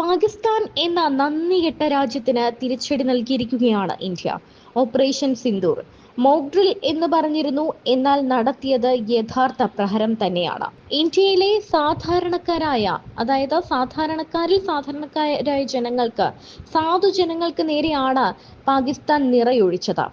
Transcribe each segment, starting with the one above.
പാകിസ്ഥാൻ എന്ന നന്ദികെട്ട രാജ്യത്തിന് തിരിച്ചടി നൽകിയിരിക്കുകയാണ് India. Operation Sindoor mock drill എന്ന് പറഞ്ഞിരുന്നു എന്നാൽ നടത്തിയത് യഥാർത്ഥ പ്രഹരം തന്നെയാണ്. ഇന്ത്യയിലെ സാധാരണക്കാരായ അതായത് സാധാരണക്കാരിൽ സാധാരണക്കാരായ ജനങ്ങൾക്ക് സാധു ജനങ്ങൾക്ക് നേരെയാണ് പാകിസ്ഥാൻ നിറയൊഴിച്ചത്.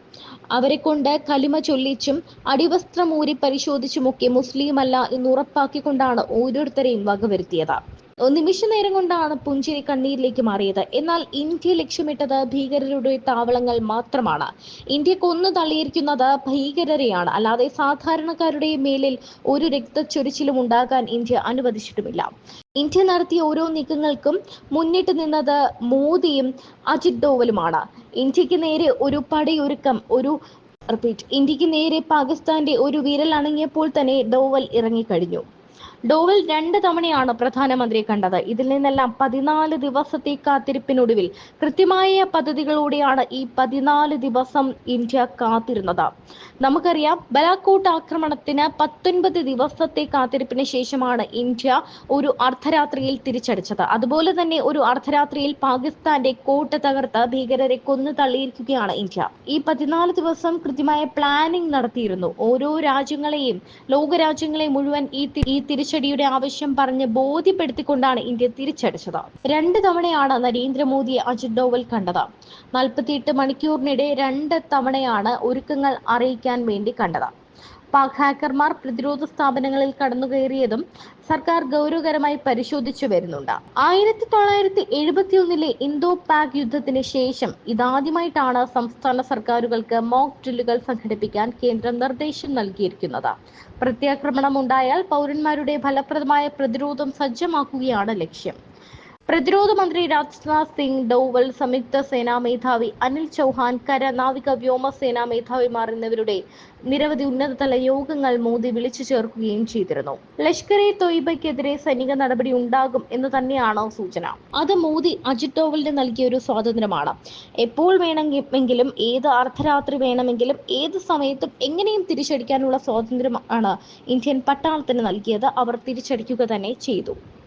അവരെ കൊണ്ട് കലിമ ചൊല്ലിച്ചും അടിവസ്ത്രമൂരി പരിശോധിച്ചുമൊക്കെ മുസ്ലിം അല്ല എന്ന് ഉറപ്പാക്കിക്കൊണ്ടാണ് ഓരോരുത്തരെയും വകവരുത്തിയത്. നിമിഷ നേരം കൊണ്ടാണ് പുഞ്ചിരി കണ്ണീരിലേക്ക് മാറിയത്. എന്നാൽ ഇന്ത്യ ലക്ഷ്യമിട്ടത് ഭീകരരുടെ താവളങ്ങൾ മാത്രമാണ്. ഇന്ത്യ കൊന്നു തള്ളിയിരിക്കുന്നത് ഭീകരരെയാണ്. അല്ലാതെ സാധാരണക്കാരുടെ മേലിൽ ഒരു രക്തച്ചൊരിച്ചിലും ഉണ്ടാകാൻ ഇന്ത്യ അനുവദിച്ചിട്ടുമില്ല. ഇന്ത്യ നടത്തിയ ഓരോ നീക്കങ്ങൾക്കും മുന്നിട്ട് നിന്നത് മോദിയും അജിത് ഡോവലുമാണ്. ഇന്ത്യയ്ക്ക് നേരെ ഒരു പടയൊരുക്കം ഒരു റിപ്പീറ്റ്. ഇന്ത്യയ്ക്ക് നേരെ പാകിസ്ഥാന്റെ ഒരു വിരൽ അണങ്ങിയപ്പോൾ തന്നെ ഡോവൽ ഇറങ്ങിക്കഴിഞ്ഞു. ഡോവൽ രണ്ട് തവണയാണ് പ്രധാനമന്ത്രി കണ്ടത്. ഇതിൽ നിന്നെല്ലാം പതിനാല് ദിവസത്തെ കാത്തിരിപ്പിനൊടുവിൽ കൃത്യമായ പദ്ധതികളോടെയാണ് ഈ പതിനാല് ദിവസം ഇന്ത്യ കാത്തിരുന്നത്. നമുക്കറിയാം ബലാക്കോട്ട് ആക്രമണത്തിന് പത്തൊൻപത് ദിവസത്തെ കാത്തിരിപ്പിന് ശേഷമാണ് ഇന്ത്യ ഒരു അർദ്ധരാത്രിയിൽ തിരിച്ചടിച്ചത്. അതുപോലെ തന്നെ ഒരു അർദ്ധരാത്രിയിൽ പാകിസ്ഥാന്റെ കോട്ട തകർത്ത് ഭീകരരെ കൊന്നു തള്ളിയിരിക്കുകയാണ് ഇന്ത്യ. ഈ പതിനാല് ദിവസം കൃത്യമായ പ്ലാനിംഗ് നടത്തിയിരുന്നു. ഓരോ രാജ്യങ്ങളെയും ലോകരാജ്യങ്ങളെ മുഴുവൻ ഈ തിരിച്ചടിയുടെ ആവശ്യം പറഞ്ഞ് ബോധ്യപ്പെടുത്തിക്കൊണ്ടാണ് ഇന്ത്യ തിരിച്ചടിച്ചത്. രണ്ട് തവണയാണ് നരേന്ദ്രമോദിയെ അജിത് ഡോവൽ കണ്ടത്. നാൽപ്പത്തിയെട്ട് മണിക്കൂറിനിടെ രണ്ട് തവണയാണ് ഒരുക്കങ്ങൾ അറിയിക്കാൻ വേണ്ടി കണ്ടത്. പാക് ഹാക്കർമാർ പ്രതിരോധ സ്ഥാപനങ്ങളിൽ കടന്നുകയറിയതും സർക്കാർ ഗൗരവകരമായി പരിശോധിച്ചു വരുന്നുണ്ട്. ആയിരത്തി തൊള്ളായിരത്തി എഴുപത്തിയൊന്നിലെ ഇന്തോ പാക് യുദ്ധത്തിന് ശേഷം ഇതാദ്യമായിട്ടാണ് സംസ്ഥാന സർക്കാരുകൾക്ക് മോക്ക് ഡ്രില്ലുകൾ സംഘടിപ്പിക്കാൻ കേന്ദ്രം നിർദ്ദേശം നൽകിയിരിക്കുന്നത്. പ്രത്യാക്രമണം ഉണ്ടായാൽ പൗരന്മാരുടെ ഫലപ്രദമായ പ്രതിരോധം സജ്ജമാക്കുകയാണ് ലക്ഷ്യം. പ്രതിരോധ മന്ത്രി രാജ്നാഥ് സിംഗ് ഡോവൽ സംയുക്ത സേനാ മേധാവി അനിൽ ചൗഹാൻ കര നാവിക വ്യോമസേനാ മേധാവിമാർ എന്നിവരുടെ നിരവധി ഉന്നതതല യോഗങ്ങൾ മോദി വിളിച്ചു ചേർക്കുകയും ചെയ്തിരുന്നു. ലഷ്കർ ഇ തൊയ്ബയ്ക്കെതിരെ സൈനിക നടപടി ഉണ്ടാകും എന്ന് തന്നെയാണ് സൂചന. അത് മോദി അജിത് ഡോവലിന് നൽകിയ ഒരു സ്വാതന്ത്ര്യമാണ്. എപ്പോൾ വേണമെങ്കിലും ഏത് അർദ്ധരാത്രി വേണമെങ്കിലും ഏത് സമയത്തും എങ്ങനെയും തിരിച്ചടിക്കാനുള്ള സ്വാതന്ത്ര്യമാണ് ഇന്ത്യൻ പട്ടാളത്തിന് നൽകിയത്. അവർ തിരിച്ചടിക്കുക തന്നെ ചെയ്തു.